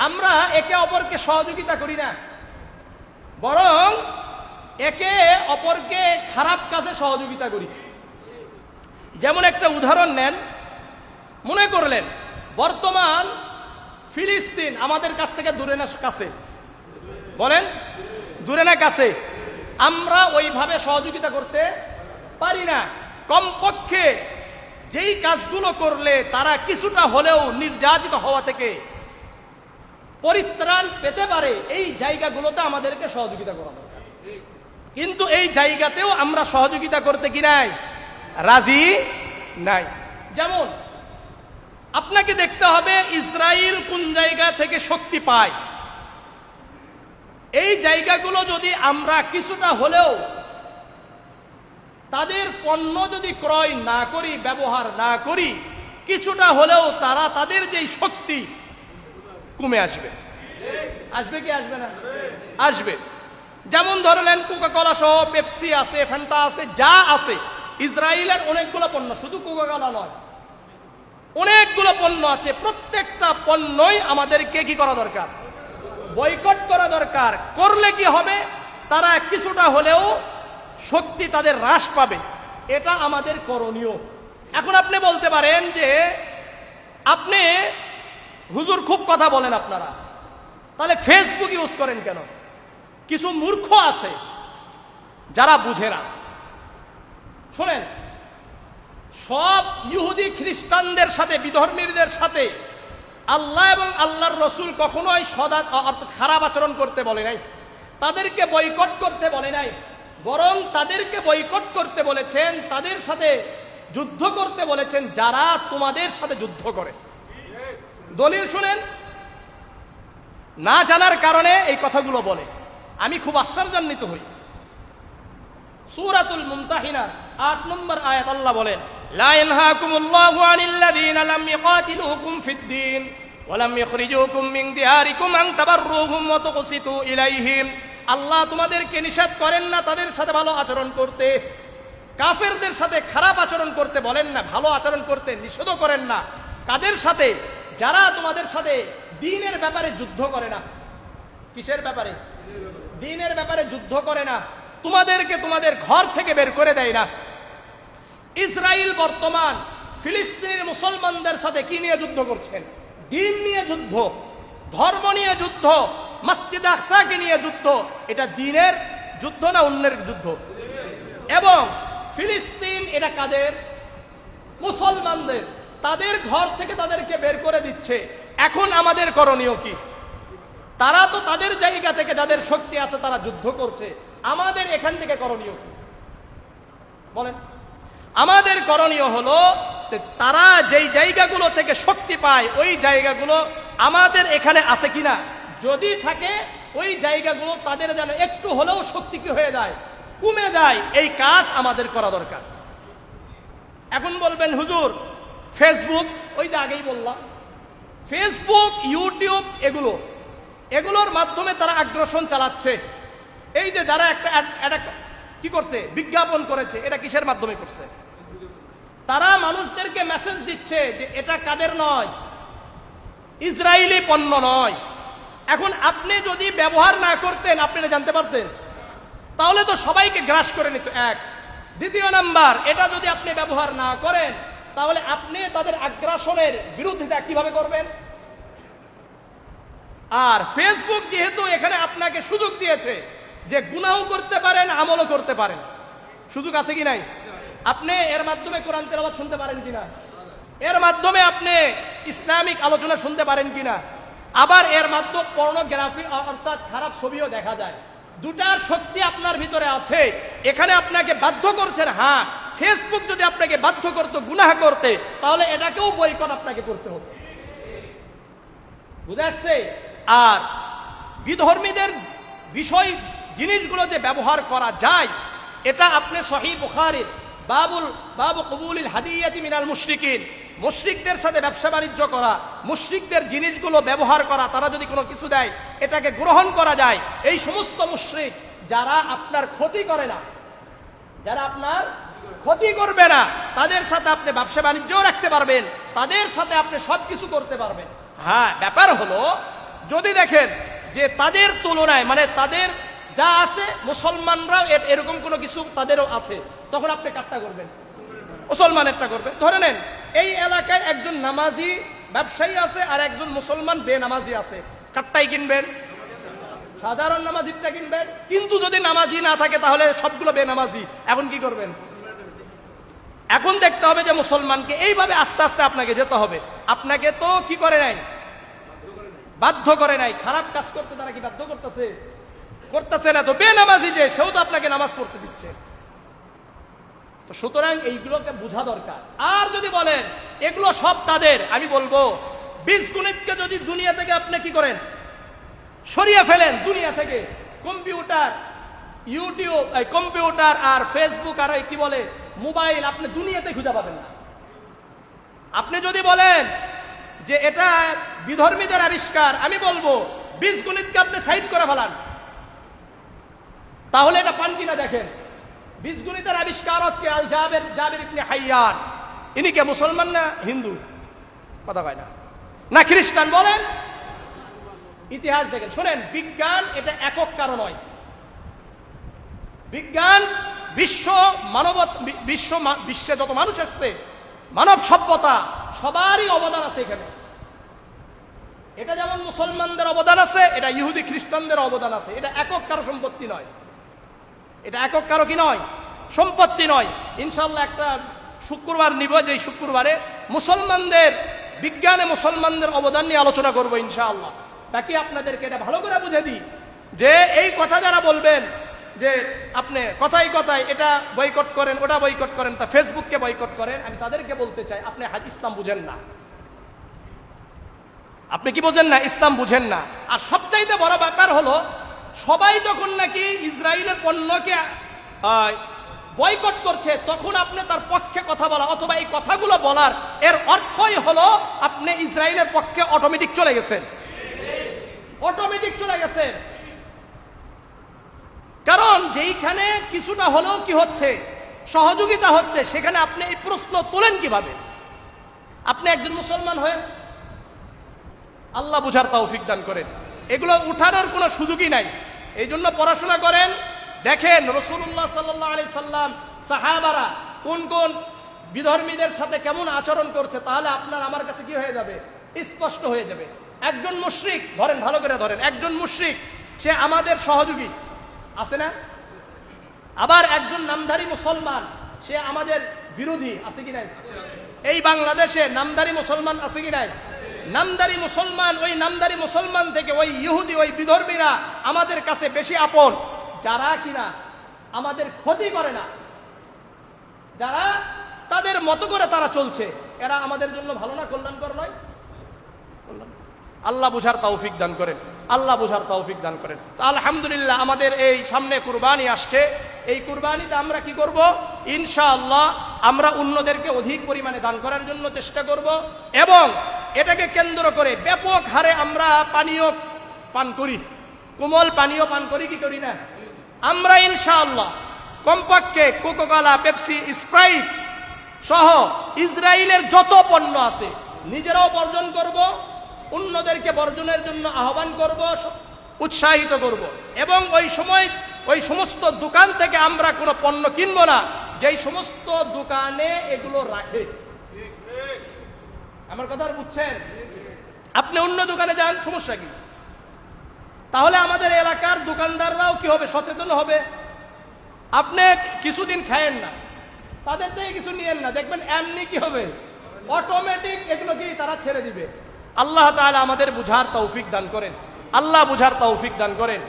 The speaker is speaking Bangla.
আমরা একে অপরকে সহযোগিতা করি না। বরং একে অপরকে খারাপ কাজে সহযোগিতা করি। যেমন একটা উদাহরণ নেন। মনে করলেন, বর্তমান ফিলিস্তিন আমাদের কাছ থেকে দূরে না কাছে? বলেন, দূরে না কাছে? আমরা ওইভাবে সহযোগিতা করতে পারি না। কমপক্ষে যেই কাজগুলো করলে তারা কিছুটা হলেও নির্যাতিত হওয়া থেকে পরিত্রাণ পেতে পারে, এই জায়গাগুলোতে আমাদেরকে সহযোগিতা করা দরকার। কিন্তু এই জায়গাতেও আমরা সহযোগিতা করতে কি নাই? রাজি নাই। যেমন, আপনাকে দেখতে হবে ইসরায়েল কোন জায়গা থেকে শক্তি পায়। এই জায়গাগুলো যদি আমরা কিছুটা হলেও তাদের পণ্য যদি ক্রয় না করি, ব্যবহার না করি, কিছুটা হলেও তারা তাদের যেই শক্তি কমে আসবে। আসবে কি আসবে না? আসবে। যেমন ধরলেন কোকা কলা সহ পেপসি আছে ফ্যান্টা আছে যা আছে ইসরায়েলের অনেকগুলো পণ্য শুধু কোকা কলা নয় অনেকগুলো পণ্য আছে প্রত্যেকটা পণ্যই আমাদেরকে কি করা দরকার? বয়কট করা দরকার। করলে কি হবে? তারা কিছুটা হলেও শক্তি তাদের হ্রাস পাবে। এটা আমাদের করণীয়। এখন আপনি বলতে পারেন যে আপনি হুজুর খুব কথা বলেন আপনারা। তাহলে ফেসবুক ইউজ করেন কেন? কিছু মূর্খ আছে, যারা বুঝে না। শোনেন, সব ইহুদি খ্রিস্টানদের সাথে, বিধর্মীদের সাথে আল্লাহ এবং আল্লাহর রসুল কখনোই সদা, অর্থাৎ খারাপ আচরণ করতে বলে নাই। তাদেরকে বয়কট করতে বলে নাই। বরং তাদেরকে বয়কট করতে বলেছেন, তাদের সাথে যুদ্ধ করতে বলেছেন, যারা তোমাদের সাথে যুদ্ধ করে। দলিল শুনেন। না জানার কারণে এই কথাগুলো বলে। আমি খুব আশ্চর্যান্বিত হই। সূরাতুল মুমতাহিনার আট নম্বর আয়াত আল্লাহ বলেন, লা ইয়ানহাকুমুল্লাহু আনিল লাযীনা লাম ইকাতিলুকুম ফিদ-দীন, ওয়া লাম ইখরিজুকুম মিন দিয়ারিকুম আন তাবাররুহুম ওয়া তুকসিতু ইলাইহিম। আল্লাহ তোমাদেরকে নিষেধ করেন না তাদের সাথে ভালো আচরণ করতে। কাফেরদের সাথে খারাপ আচরণ করতে বলেন না, ভালো আচরণ করতে নিষেধও করেন না। কাদের সাথে? যারা তোমাদের সাথে দিনের ব্যাপারে যুদ্ধ করে না, কিসের ব্যাপারে? দিনের ব্যাপারে যুদ্ধ করে না, তোমাদেরকে তোমাদের ঘর থেকে বের করে দেয় না। ইসরায়েল বর্তমান ফিলিস্তিনের মুসলমানদের সাথে কি নিয়ে যুদ্ধ করছেন? দিন নিয়ে যুদ্ধ, ধর্ম নিয়ে যুদ্ধ, মসজিদ আকসাকে নিয়ে যুদ্ধ, এটা দিনের যুদ্ধ না অন্যের যুদ্ধ? এবং ফিলিস্তিন এটা কাদের? মুসলমানদের। তাদের ঘর থেকে তাদেরকে বের করে দিচ্ছে। এখন আমাদের করণীয় কি? তারা তো তাদের জায়গা থেকে যাদের শক্তি আছে তারা যুদ্ধ করছে। আমাদের এখান থেকে করণীয় কি? বলেন। আমাদের করণীয় হলো তারা যেই জায়গাগুলো থেকে শক্তি পায়, ওই জায়গাগুলো আমাদের এখানে আছে কিনা? যদি থাকে, ওই জায়গাগুলো তাদের যেন একটু হলেও শক্তি কি হয়ে যায়, কমে যায়, এই কাজ আমাদের করা দরকার। এখন বলবেন, হুজুর ফেসবুক ওই যে আগেই বললাম। ফেসবুক ইউটিউব এগুলো। এগুলোর মাধ্যমে তারা আগ্রাসন চালাচ্ছে। এই যে যারা একটা কি করছে? বিজ্ঞাপন করেছে এটা কিসের মাধ্যমে করছে? তারা মানুষদেরকে মেসেজ দিচ্ছে যে এটা কাদের নয়? ইসরায়েলি পণ্য নয়। এখন আপনি যদি ব্যবহার না করতেন আপনি জানতে পারতেন? তাহলে তো সবাইকে গ্রাস করে নিত এক। দ্বিতীয় নাম্বার এটা যদি আপনি ব্যবহার না করেন তাহলে আপনি তাদের আগ্রাসনের বিরোধিতা কীভাবে করবেন? আর ফেসবুক যেহেতু এখানে আপনাকে সুযোগ দিয়েছে যে গুনাহও করতে পারেন, আমলও করতে পারেন। সুযোগ আছে কি নাই? আপনি এর মাধ্যমে কোরআন তেলাওয়াত শুনতে পারেন কিনা এর মাধ্যমে আপনি ইসলামিক আলোচনা শুনতে পারেন কিনা আবার এর মাধ্যমে পর্নোগ্রাফি অর্থাৎ খারাপ ছবিও দেখা যায়। দুটার শক্তি আপনার ভিতরে আছে। এখানে আপনাকে বাধ্য করছেন হ্যাঁ ফেসবুক যদি আপনাকে বাধ্য করতো, গুনাহ করতে, তাহলে এটাকেও বয়কট আপনাকে করতে হতো। বুঝে আসছে? আর বিধর্মীদের বিষয় জিনিসগুলো যে ব্যবহার করা যায়, এটা আপনি সহি বুখারির বাবুল, বাবু কবুলিল হাদিয়াতি মিনাল মুশরিকিন। মুশরিকদের সাথে ব্যবসা বাণিজ্য করা, মুশরিকদের জিনিসগুলো ব্যবহার করা, তারা যদি কোনো কিছু দেয়, এটাকে গ্রহণ করা যায়। এই সমস্ত মুশরিক, যারা আপনার ক্ষতি করে না, যারা আপনার ক্ষতি করবে না। তাদের সাথে আপনি ব্যবসা বাণিজ্যও রাখতে পারবেন। তাদের সাথে আপনি সব কিছু করতে পারবেন। হ্যাঁ ব্যাপার হলো, যদি দেখেন যে তাদের তুলনায় মানে তাদের যা আছে, মুসলমানরাও এরকম কোনো কিছু তাদেরও আছে, তখন আপনি কাটটা করবেন? মুসলমানেরটা করবেন? ধরে নেন, এই এলাকায় একজন নামাজি ব্যবসায়ী আছে আর একজন মুসলমান বেনামাজি আছে। কাটটাই কিনবেন? সাধারণ নামাজিরটা কিনবেন? কিন্তু যদি নামাজি না থাকে, তাহলে সবগুলো বেনামাজি। এখন কি করবেন? এখন দেখতে হবে যে মুসলমানকে এইভাবে আস্তে আস্তে আপনাকে যেতে হবে। আপনাকে তো কি করে নাই? বাধ্য করে নাই। খারাপ কাজ করতে তারা কি বাধ্য করতেছে? করতেছে না তো। বেনামাজি যে, সেও তো আপনাকে নামাজ পড়তে দিচ্ছে। তো সুতরাং এইগুলোকে বোঝা দরকার। আর যদি বলেন, এগুলো সব তাদের, আমি বলব বীজ গণিতকে যদি দুনিয়া থেকে আপনি কি করেন? সরিয়ে ফেলেন দুনিয়া থেকে। কম্পিউটার, ইউটিউব কম্পিউটার আর ফেসবুক আর কি বলে? মোবাইল আপনি দুনিয়াতে খুঁজে পাবেন না। আপনি যদি বলেন যে এটা বিধর্মীদের আবিষ্কার, আমি বলব, বীজ গণিতকে আপনি সাইড করে ফেলান। তাহলে এটা পান কিনা দেখেন। বীজগণিতের আবিষ্কারক কে আল জাবের জাবের ইবনে ইনি কে, মুসলমান না হিন্দু? কথা কয় না। না খ্রিস্টান বলেন? ইতিহাস দেখেন। শোনেন, বিজ্ঞান এটা একক কারণ নয় বিজ্ঞান বিশ্ব মানব বিশ্ব বিশ্বে যত মানুষ আসছে মানব সভ্যতা, সবারই অবদান আছে এখানে। এটা যেমন মুসলমানদের অবদান আছে, এটা ইহুদি খ্রিস্টানদের অবদান আছে। এটা একক কারও সম্পত্তি নয়। এটা একক কারও কি নয়? সম্পত্তি নয়। ইনশাল্লাহ একটা শুক্রবার নিব যে শুক্রবারে মুসলমানদের, বিজ্ঞানে মুসলমানদের অবদান নিয়ে আলোচনা করব ইনশাআল্লাহ। বাকি আপনাদেরকে এটা ভালো করে বুঝে দিই যে, এই কথা যারা বলবেন যে আপনি কথাই কথায় এটা বয়কট করেন, ওটা বয়কট করেন, তা ফেসবুককে বয়কট করেন, আমি তাদেরকে বলতে চাই, আপনি ইসলাম বুঝেন না। আপনি কি বোঝেন না? ইসলাম বুঝেন না। আর সবচাইতে বড় ব্যাপার হলো, সবাই যখন নাকি ইসরায়েলের পণ্যকে বয়কট করছে, তখন আপনি তার পক্ষে কথা বলা, অথবা এই কথাগুলো বলার, এর অর্থই হলো, আপনি ইসরায়েলের পক্ষে অটোমেটিক চলে গেছেন। অটোমেটিক চলে গেছেন। কারণ যেইখানে কিছুটা হলেও কি হচ্ছে, সহযোগিতা হচ্ছে, সেখানে আপনি এই প্রশ্ন তোলেন কীভাবে? আপনি একজন মুসলমান হয়ে আল্লাহ বুঝার তৌফিক দান করেন। এগুলো উঠানোর কোনো সুযোগই নাই। এই জন্য পড়াশোনা করেন, দেখেন রসুল্লাহ সাল্লাহ আলি সাল্লাম, সাহাবারা কোন কোন বিধর্মীদের সাথে কেমন আচরণ করছে, তাহলে আপনার আমার কাছে কি হয়ে যাবে? স্পষ্ট হয়ে যাবে। একজন মুশ্রিক, ধরেন, ভালো করে ধরেন, একজন মুশরিক, সে আমাদের সহযোগী। আছে না? আবার একজন নামধারী মুসলমান, সে আমাদের বিরোধী, আছে কি নাই? এই বাংলাদেশে নামধারী মুসলমান আছে কি নাই? নামদারি মুসলমান, ওই নামদারি মুসলমান থেকে ওই ইহুদি, ওই বিধর্মীরা আমাদের কাছে বেশি আপন। যারা কিনা আমাদের ক্ষতি করে না। যারা তাদের মতো করে তারা চলছে। এরা আমাদের জন্য ভালো না, কল্যাণকর নয়। আল্লাহ বুঝার তৌফিক দান করেন। আল্লাহ বোঝার তৌফিক দান করেন। তো আলহামদুলিল্লাহ আমাদের এই সামনে কুরবানি আসছে। এই কুরবানিতে আমরা কি করব? ইনশাআল্লাহ আমরা অন্যদেরকে অধিক পরিমাণে দান করার জন্য চেষ্টা করব এবং এটাকে কেন্দ্র করে ব্যাপক হারে আমরা পানীয় পান করি। কোমল পানীয় পান করি কি করি না? আমরা ইনশাআল্লাহ কমপক্ষে কোকোকালা, পেপসি, স্প্রাইট সহ ইসরায়েলের যত পণ্য আছে নিজেরাও বর্জন করব। অন্যদেরকে বর্জনের জন্য আহ্বান করব, উৎসাহিত করব। এবং ওই সময়, ওই সমস্ত দোকান থেকে আমরা কোনো পণ্য কিনবো না। যেই সমস্ত দোকানে এগুলো রাখে। আমার কথা বুঝছেন? আপনি অন্য দোকানে যান, সমস্যা কি? তাহলে আমাদের এলাকার দোকানদাররাও কি হবে? সচেতন হবে। আপনি কিছুদিন খায়েন না। তাদের থেকে কিছু নিয়েন না। দেখবেন এমনি কি হবে? অটোমেটিক এগুলো কি তারা ছেড়ে দিবে। আল্লাহ তাআলা আমাদের বুঝার তৌফিক দান করেন। আল্লাহ বুঝার তৌফিক দান করেন।